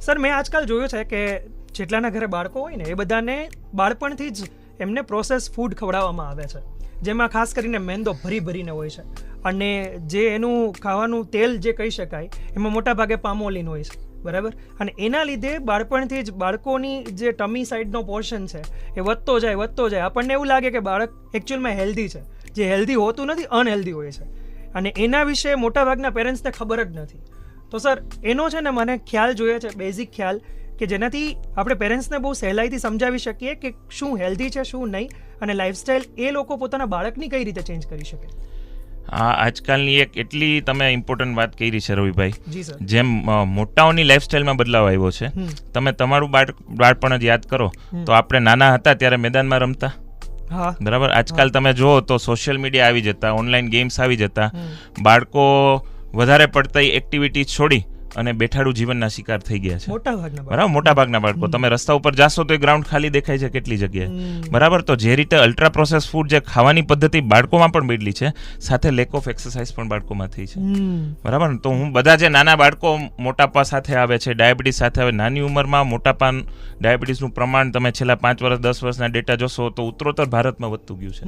Sir, મેં આજકાલ જોયું છે કે જેટલાના ઘરે બાળકો હોય ને, એ બધાને બાળપણથી જ એમને પ્રોસેસ ફૂડ ખવડાવવામાં આવે છે. જેમાં ખાસ કરીને મેંદો ભરી ભરીને હોય છે. અને જે એનું ખાવાનું તેલ જે કહી શકાય, એમાં મોટાભાગે પામોલીન હોય છે. બરાબર? અને એના લીધે બાળપણથી જ બાળકોની જે ટમી સાઈડનો પોર્શન છે, એ વધતો જાય વધતો જાય. આપણને એવું લાગે કે બાળક એકચ્યુઅલમાં હેલ્ધી છે. જે હેલ્ધી હોતું નથી અનહેલ્ધી હોય છે. અને એના વિશે મોટાભાગના પેરેન્ટ્સને ખબર જ નથી. તો સર એનો છે ને મને ખ્યાલ જોઈએ છે બેઝિક ખ્યાલ કે જેનાથી આપણે પેરેન્ટ્સને બહુ સહેલાઈથી સમજાવી શકીએ કે શું હેલ્ધી છે શું નહીં અને લાઈફસ્ટાઈલ એ લોકો પોતાના બાળકની કઈ રીતે ચેન્જ કરી શકે. આ આજકાલની એક એટલી તમે ઇમ્પોર્ટન્ટ વાત કરી છે રવિભાઈ. જેમ મોટાઓની લાઈફસ્ટાઈલમાં બદલાવ આવ્યો છે. તમે તમારું બાળ બાળપણ જ યાદ કરો. તો આપણે નાના હતા ત્યારે મેદાનમાં રમતા. હા. બરાબર? આજકાલ તમે જુઓ તો સોશિયલ મીડિયા આવી જતા ઓનલાઈન ગેમ્સ આવી જતા. બાળકો વધારે પડતા એક્ટિવિટી છોડી અને બેઠાડું જીવનના શિકાર થઈ ગયા છે. મોટા ભાગના બાળકો. બરાબર મોટા ભાગના બાળકો. તમે રસ્તા ઉપર જાશો તો એ ગ્રાઉન્ડ ખાલી દેખાય છે કેટલી જગ્યાએ. બરાબર તો જે રીતે અલ્ટ્રા પ્રોસેસ ફૂડ જે ખાવાની પદ્ધતિ બાળકોમાં પણ બદલી છે સાથે લેક ઓફ એક્સરસાઇઝ પણ બાળકોમાં થઈ છે. બરાબર તો હું બધા જે નાના બાળકો મોટાપા સાથે આવે છે ડાયાબિટીસ સાથે આવે નાની ઉંમરમાં મોટાપા ડાયાબિટીસનું પ્રમાણ તમે છેલ્લા પાંચ વર્ષ દસ વર્ષના ડેટા જોશો તો ઉત્તરોત્તર ભારતમાં વધતું ગયું છે.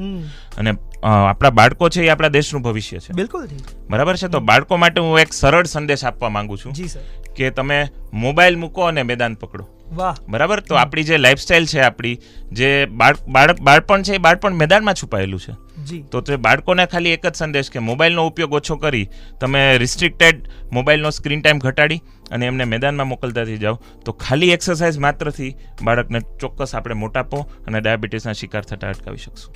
અને આપણા બાળકો છે એ આપણા દેશનું ભવિષ્ય છે. બિલકુલ બરાબર છે તો બાળકો માટે હું એક સરળ સંદેશ આપવા માંગુ છું. જી સર. કે તમે મોબાઈલ મૂકો અને મેદાન પકડો. વાહ. બરાબર? તો આપણી જે લાઈફસ્ટાઈલ છે આપણી જે બાળક બાળપણ છે એ બાળપણ મેદાનમાં છુપાયેલું છે. તો તે બાળકોને ખાલી એક જ સંદેશ કે મોબાઈલનો ઉપયોગ ઓછો કરી તમે રિસ્ટ્રિક્ટેડ મોબાઈલનો સ્ક્રીન ટાઈમ ઘટાડી અને એમને મેદાનમાં મોકલતા થઈ જાઓ. તો ખાલી એક્સરસાઇઝ માત્રથી બાળકને ચોક્કસ આપણે મોટાપો અને ડાયાબિટીસના શિકાર થતા અટકાવી શકશું.